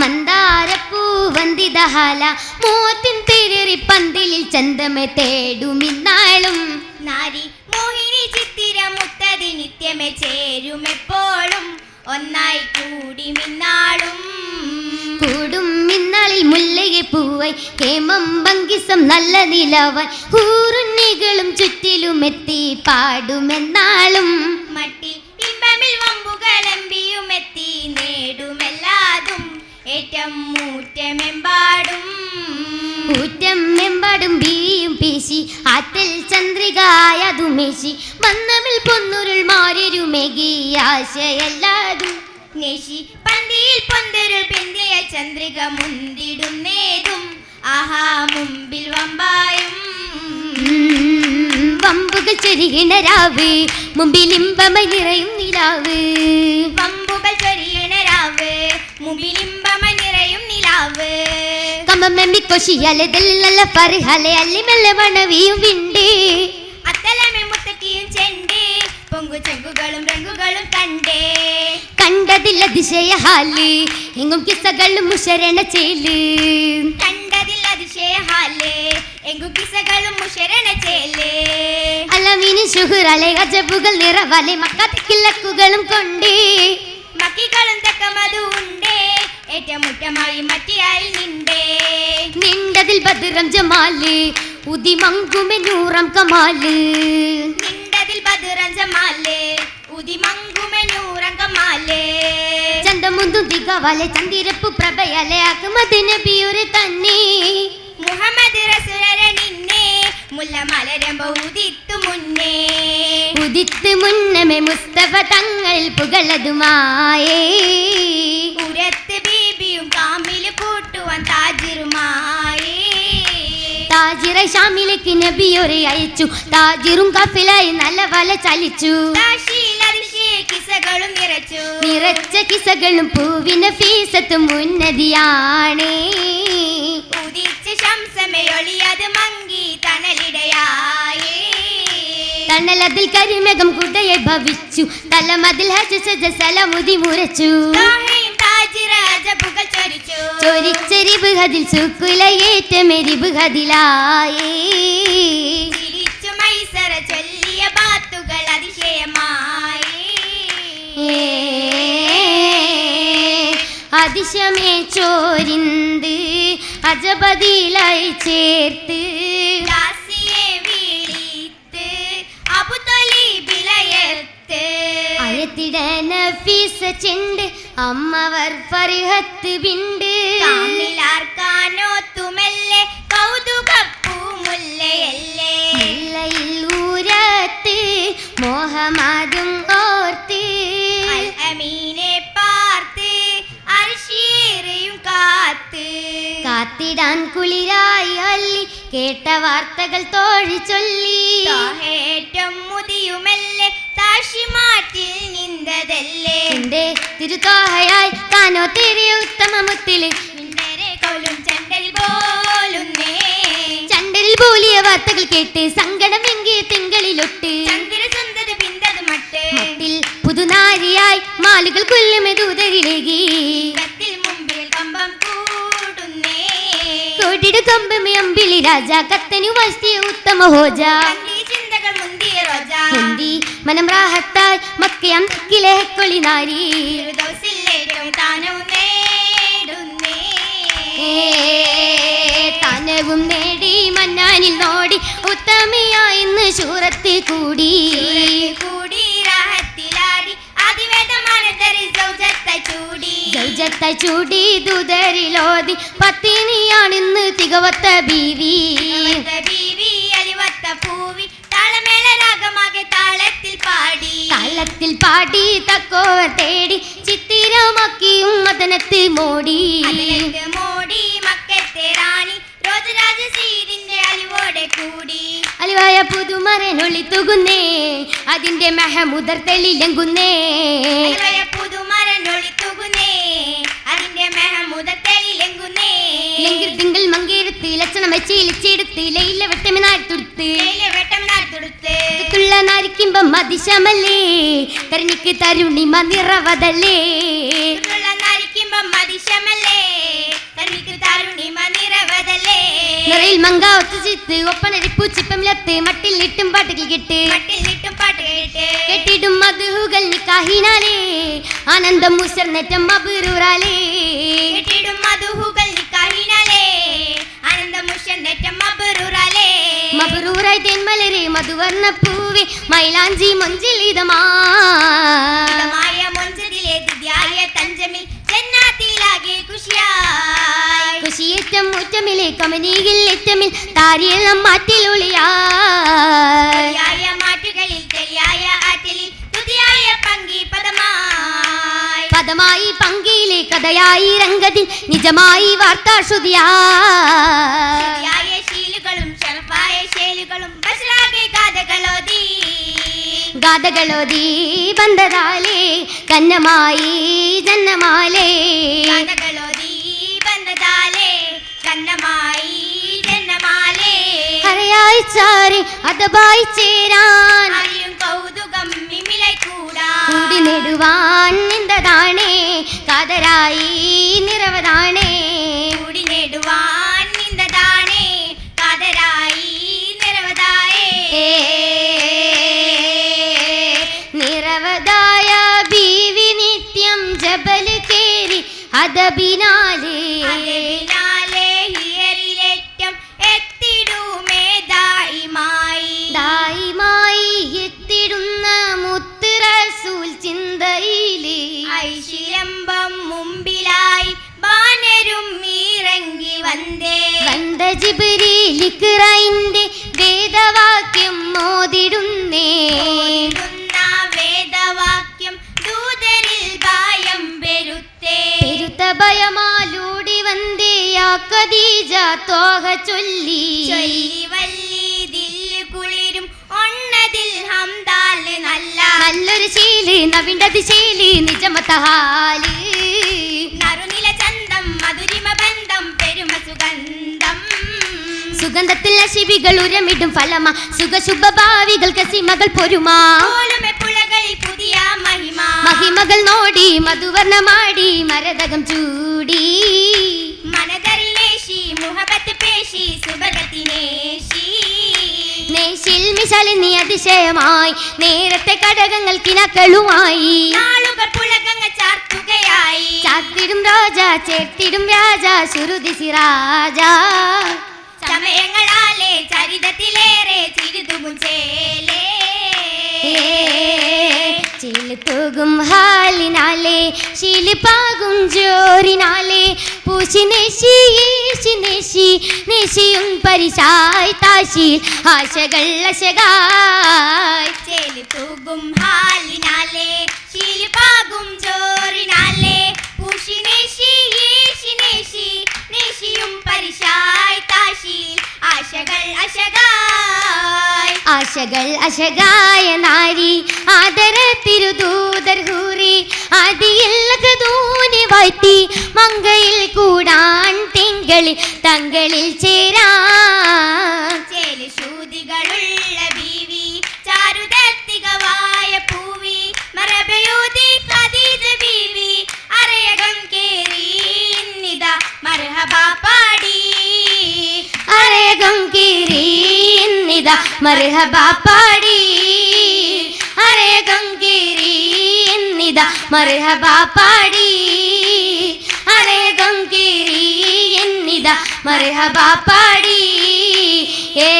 മന്ദാരപ്പൂവന്തിതഹാല മോത്തിൻ തിരറി പന്തിലിൽ ചന്തമെ തേടുമിന്നാളും നാരി മോഹിനി ചിത്തിര മുത്തതി നിത്യമേ ചേരുമെപ്പോഴും ഒന്നായി കൂടി മിന്നാളും കൂടും മിന്നാളിൽ മുല്ലയെ പൂവൈ. കേമം ഭംഗിസം നല്ല നിലവൻ കൂറുണ്ണികളും ചുറ്റിലും എത്തി പാടുമെന്നാളും. മട്ടിൽ ഏറ്റം മൂറ്റമെമ്പാടും ഊറ്റം എമ്പാടും ബീയും പേശി ആറ്റൽ ചന്ദ്രികായതുമേശി വന്നമിൽ പൊന്നുരുൾ മാരരുമേകി ആശയല്ലാതും നേശി. പന്തിയിൽ പൊന്തരുൾ പിന്തിയ ചന്ദ്രിക മുന്തിടുന്നേതും ആഹാ മുമ്പിൽ വമ്പായും. വമ്പുകൾ ചെരികിണ രാവ് മുമ്പിൽ ഇമ്പമ നിറയും നിലാവ്. വമ്പുകൾ ചൊരിയണ രാവ് നിലാവ് കമ്പമെമ്പി കൊശിയാലെ നല്ല പറഹാലെ അല്ലി മെല്ലെ മണവിയും വിണ്ട്. അത്തലമെ മുത്തക്കിയും ചെണ്ടി. പൊങ്കു ചെങ്കുകളും രംഗുകളും കണ്ടേ. കണ്ടതില്ല ദിശയ ഹാൽ എങ്ങും കിസകളും മുഷരണ ചേൽ. കണ്ടതില്ല ദിശയ ഹാൽ എങ്കു കിസകളും മുഷരണ ചേലേ. അലമീന് ഷുഹുറലെ അജബുകൾ നിറവാലെ മക്കത്തിക്കില്ലക്കുകളും കൊണ്ടേ. മക്കികളും തക്കമതു ഉണ്ടേ ഏറ്റമുറ്റമായി മറ്റിയായി നിണ്ടേ നിണ്ടതിൽ ബദ്രം ജമാൽ ഉദിമങ്കുമെ നൂറം കമാൽ. നിണ്ടതിൽ ബദുറഞ്ചമാലേ ഉദിമങ്കുമെനൂറങ്കമാലേ ചന്തമുന്തും തികവാലെ ചന്ദിരപ്പു പ്രഭയാലെ അഹമ്മദ് നബിയൊരു തന്നെ മുഹമ്മദ് റസൂലര നിന്നെ മുല്ല മലരമ്പ ഉദിത്തു മുന്നേ. ഉദിത്ത് മുന്നമേ മുസ്തഫ തങ്ങൾ പുകളതുമായേ ഷാമിലേക്ക് നബിയോരെ അയച്ചു. താജിറും കഫിലായി നല്ല വല ചലിച്ചു. കിസകളും നിറച്ച. കിസകളും പൂവിന് ഫീസത്തും ഉന്നതിയാണ് ഉദിച്ച ശംസമയൊളിയത് മങ്കി തണലിടയായേ. തണലതിൽ കരിമേഘം കുടയെ ഭവിച്ചു. തലമതിൽ ഹജ സലമുതി മുരച്ചു ചൊരിച്ചെരിവ് ഹതിൽ സുക്കുലയേറ്റമെരിവ് മൈസറ ചൊല്ലിയ ബാത്തുകൾ അതിശയമായി. അതിശമേ ചോരിന്ത് അജപതിയിലായി ചേർത്ത്. ഫീസ ചെണ്ട് അമ്മവർ ഫർഹത്ത് വിണ്ട്. കാമിലാർക്കാനോ തുമല്ലേ കൗതുകപ്പൂമുല്ലയല്ലേ മുല്ലയിൽ ഊരത്ത് മോഹമാതും ഓർത്ത്. അമീനെ പാർത്ത് അരിശീറയും കാത്ത്. കാത്തിടാൻ കുളിരായി അല്ലി കേട്ട വാർത്തകൾ തോഴി ചൊല്ലി. താഹേറ്റം മുതിയുമല്ലേ? താഷിമാറ്റിൽ നിന്തതല്ലേ എന്റെ തിരുത്തോഹയായി താനോ തിരിയ ഉത്തമ മുത്തിൽ ചണ്ടരിൽ പോലിയ വാർത്തകൾ കേട്ട് സങ്കടം എങ്കിയ തിങ്കളിലൊട്ട് മട്ടിൽ പുതുനാരിയായി മാലുകൾ കൊല്ലുമെ ദൂതരിലേകി കോട്ടിടു കമ്പമേ അമ്പിളി രാജ കത്തനു വസ്തിയ ഉത്തമ ഹോജ. ചിന്തകൾ മുന്തിയ മനം റാഹത്തായി മക്കയം തെക്കിലെ കൊളി നാരി. താനവും നേടി മന്നാനിൽ നോടി. ഉത്തമയായി ഇന്ന് ശൂറത്തിൽ കൂടി. കൂടി രാഹത്തിലാടി. അതിവേദമാണ് തരി ചൂടി. ജൗജത്ത ചൂടി ദുതരിലോതി പത്തിനിയാണിന്ന് തികവത്ത ബീവി. ബീവി അലിവത്ത പൂവി. താളമേള രാഗമാകെ താളത്തിൽ പാടി. താളത്തിൽ പാടി തക്കോവർ തേടി ചിത്തിരമാക്കിയും മദനത്ത് മോടി. മോടി മക്കത്തെ റാണി രോജരാജ സീരിന്റെ അലിവോടെ കൂടി. അലിവായ പുതുമറനൊളി തുകുന്നേ അതിന്റെ മെഹമുദർ തെളിലങ്കുന്നേ. അലിവയ പുതുമരനൊളിത്തുകുന്നേ അതിന്റെ മെഹമുദ തെളിലെങ്കുന്നേ. തിങ്കൾ മങ്കേരത്ത് ലക്ഷണം വെച്ച് ഇളിച്ചെടുത്ത് ലയില വെട്ടമിനായി മതിശമല്ലേ? തരണിക്ക് തരുണിമ നിറവതല്ലേ മതിശമല്ലേ? നിറയിൽ മങ്ക ഒത്തുചിത്ത് ഒപ്പനരിപ്പു ചിപ്പമിലത്ത് മട്ടിലിട്ടും പാട്ടുകൾ കെട്ട്. മട്ടിലിട്ടും പാട്ടുകൾ കെട്ട്. കെട്ടിടും മധുഹുകൾ നിക്കാഹിനാലേ ആനന്ദം മുസർനെറ്റം അബുറൂറാലേ തെന്മലരെ മധുവർണ പൂവേ മൈലാഞ്ചി മൊഞ്ചിലിതമാ. മായ മൊഞ്ചതിലെ ദിവ്യായ തഞ്ചമിൽ ജന്നാത്തിലാകെ കുഷിയായി കുശിയേറ്റം മുറ്റമിലെ കമനിയിൽ ഏറ്റമിൽ താരിയിൽ മാറ്റുകളിൽ തെളിയായ ആറ്റലിൽ തുതിയായ പങ്കി പദമായി. പദമായി പങ്കിയിലെ കഥയായി രംഗത്തിൽ നിജമായി വാർത്താശ്രുതിയാ ശരിയായ ശീലുകളും ശരഫായ ശേലുകളും ഗാഥകളോതി ഗാഥകളോതി ബന്ധതാലേ കന്നമായി ജന്മമാലേ ഗാഥകളോതി ബന്ധതാലേ കന്നമായി ജന്മമാലേ ഹരയായി ചാരി അതബായി ചേരാൻ. അറിയും കൗതുകം മിമിലായി കൂടാ. കൂടി നെടുവാൻ നിന്തതാണേ കാതരായി നിറവതാണേ. അതബിനാലേ. അതിനാലേ ഹിയറിലേറ്റം എത്തിടുമേ ദായിമായി ദായിമായി എത്തിടുന്ന മുത്ത് റസൂൽ ചിന്തയിലെ. ഐശിരമ്പം മുമ്പിലായി ബാനരും ഇറങ്ങി വന്നേ. വന്ദ ജിബ്രീലിക്റൈന്റെ വേദവാക്യം ഖദീജ തോഹ ചൊല്ലി. ചൊല്ലി വല്ലി ദില്ല് കുളിരും. ഒണ്ണതിൽ ഹംദാൽ നല്ല. നല്ലൊരു ശീലി നവിന്റെ ശീലി നിജമത്തഹാൽ നറുനില ചന്തം മധുരിമ ബന്ധം പെരുമ സുഗന്ധം. സുഗന്ധത്തിൽ അശിവികൾ ഉരമിടും ഫലമ. സുഖശുഭ ഭാവികൾ കസിമകൾ പൊരുമാ. പുതിയ മഹിമ. മഹിമകൾ നോടി മധുവർണമാടി മരതകം ചൂടി. മിശാലി നീ അതിശയമായി. നേരത്തെ കടകങ്ങൾ കിണക്കളുമായി. നാളുകൾ പുളകങ്ങ ചാർത്തുകയായി. ചാത്തിടും രാജ ചേർത്തിടും രാജ ശ്രുതി സിറാജ സമയങ്ങളാലേ ചരിതത്തിലേറെ ചിരിതുകും ചേലേ. ചിലുത്തുകും ഹാലിനാലേ ശിലിപ്പാകും ജോറിനാലെ പൂശി നെശി ഈശി നെശി നെശിയും പരിശായ് താശി ആശകൾ അശകായ്. ചേലി തൂകും ഹാലിനാലെ ശീലിപ്പാകും ജോറിനാലെ പൂശി നേശി ഈശി നേശി നേശിയും പരിശായ് താശി ആശകൾ അശകായ്. ആശകൾ അശകായ നാരി ആദര തിരുദൂതർ ആദിയില്ലകതൂനി വാഴ്ത്തി മങ്കയിൽ കൂടാൻ തിങ്കളിൽ തങ്കളിൽ ചേരാ. ചേലി ശൂതികളുള്ള ബീവി ചാരുദത്തികവായ പൂവി മറബയൂതി ഖദീജ ബീവി അരയകം കേറി ഇന്നിതാ മർഹബ പാടി അരേകം കീറി മർഹബ പാടി ഇന്നിത മർഹബ പാടി അരേകം കീറി ഇന്നിത മർഹബ പാടി ഏ